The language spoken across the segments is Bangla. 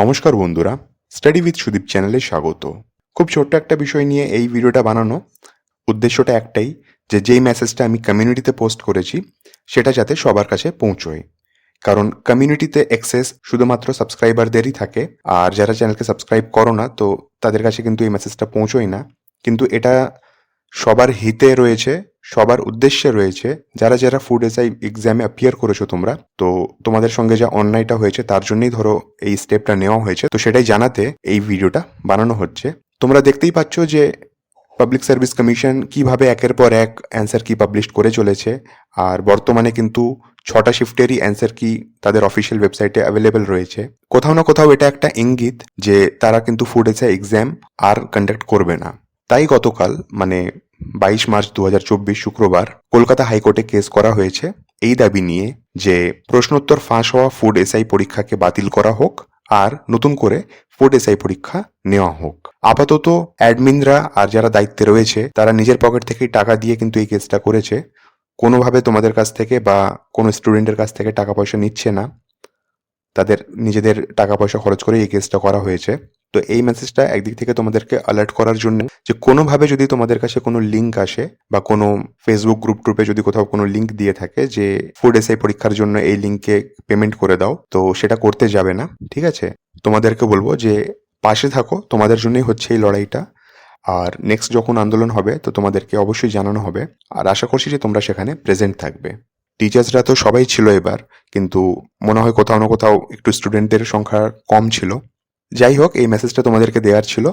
নমস্কার বন্ধুরা স্টাডি উইথ সুদীপ চ্যানেলে স্বাগত। খুব ছোট্ট একটা বিষয় নিয়ে এই ভিডিওটা বানানো। উদ্দেশ্যটা একটাই যে যেই মেসেজটা আমি কমিউনিটিতে পোস্ট করেছি, সেটা যাতে সবার কাছে পৌঁছয়। কারণ কমিউনিটিতে অ্যাক্সেস শুধুমাত্র সাবস্ক্রাইবারদেরই থাকে, আর যারা চ্যানেলকে সাবস্ক্রাইব করো না, তো তাদের কাছে কিন্তু এই মেসেজটা পৌঁছয় না। কিন্তু এটা সবার হিতে রয়েছে সবার উদ্দেশ্যে রয়েছে, যারা যারা ফুড এসআই এক্সামে অ্যাপিয়ার করেছ তোমরা, তো তোমাদের সঙ্গে যা অন্যায়টা হয়েছে তার জন্যই ধরো এই স্টেপটা নেওয়া হয়েছে। তো সেটাই জানাতে এই ভিডিওটা বানানো হচ্ছে। তোমরা দেখতেই পাচ্ছ যে পাবলিক সার্ভিস কমিশন কীভাবে একের পর এক অ্যান্সার কি পাবলিশ করে চলেছে, আর বর্তমানে কিন্তু ছটা শিফটেরই অ্যান্সার কি তাদের অফিসিয়াল ওয়েবসাইটে অ্যাভেলেবেল রয়েছে। কোথাও না কোথাও এটা একটা ইঙ্গিত যে তারা কিন্তু ফুড এসআই এক্সাম আর কন্ডাক্ট করবে না। তাই গতকাল মানে বাইশ মার্চ দু হাজার চব্বিশ শুক্রবার কলকাতা হাইকোর্টে কেস করা হয়েছে। এই দাবি নিয়ে যে প্রশ্নোত্তর ফাঁস হওয়া ফুড এসআই পরীক্ষাকে বাতিল করা হোক আর নতুন করে ফুড এসআই পরীক্ষা নেওয়া হোক। আপাতত অ্যাডমিনরা আর যারা দায়িত্বে রয়েছে, তারা নিজের পকেট থেকেই টাকা দিয়ে কিন্তু এই কেসটা করেছে। কোনোভাবে তোমাদের কাছ থেকে বা কোনো স্টুডেন্টের কাছ থেকে টাকা পয়সা নিচ্ছে না। তাদের নিজেদের টাকা পয়সা খরচ করে এই কেসটা করা হয়েছে। তো এই মেসেজটা একদিক থেকে তোমাদেরকে অ্যালার্ট করার জন্য যে কোনোভাবে যদি তোমাদের কাছে কোনো লিঙ্ক আসে বা কোনো ফেসবুক গ্রুপ ট্রুপে যদি কোথাও কোনো লিঙ্ক দিয়ে থাকে যে ফুড এসআই পরীক্ষার জন্য এই লিঙ্কে পেমেন্ট করে দাও, তো সেটা করতে যাবে না, ঠিক আছে? তোমাদেরকে বলব যে পাশে থাকো, তোমাদের জন্যই হচ্ছে এই লড়াইটা। আর নেক্সট যখন আন্দোলন হবে, তো তোমাদেরকে অবশ্যই জানানো হবে। আর আশা করছি যে তোমরা সেখানে প্রেজেন্ট থাকবে। টিচার্সরা তো সবাই ছিল এবার, কিন্তু মনে হয় কোথাও না কোথাও একটু স্টুডেন্টদের সংখ্যা কম ছিল। যাই হোক এই মেসেজটা তোমাদেরকে দেওয়ার ছিল।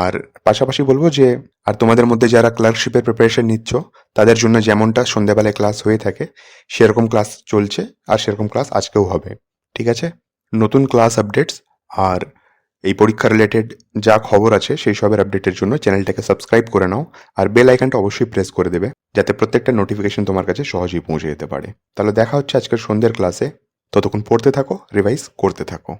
আর পাশাপাশি বলব যে, আর তোমাদের মধ্যে যারা ক্লার্কশিপের প্রিপারেশন নিচ্ছ, তাদের জন্য যেমনটা সন্ধ্যাবেলায় ক্লাস হয়ে থাকে, সেরকম ক্লাস চলছে আর সেরকম ক্লাস আজকেও হবে। ঠিক আছে? নতুন ক্লাস আপডেটস আর এই পরীক্ষা রিলেটেড যা খবর আছে, সেই সবের আপডেটের জন্য চ্যানেলটাকে সাবস্ক্রাইব করে নাও আর বেল আইকনটা অবশ্যই প্রেস করে দেবে, যাতে প্রত্যেকটা নোটিফিকেশন তোমার কাছে সহজেই পৌঁছে যেতে পারে। তাহলে দেখা হচ্ছে আজকের সন্ধ্যের ক্লাসে ততক্ষণ পড়তে থাকো রিভাইজ করতে থাকো।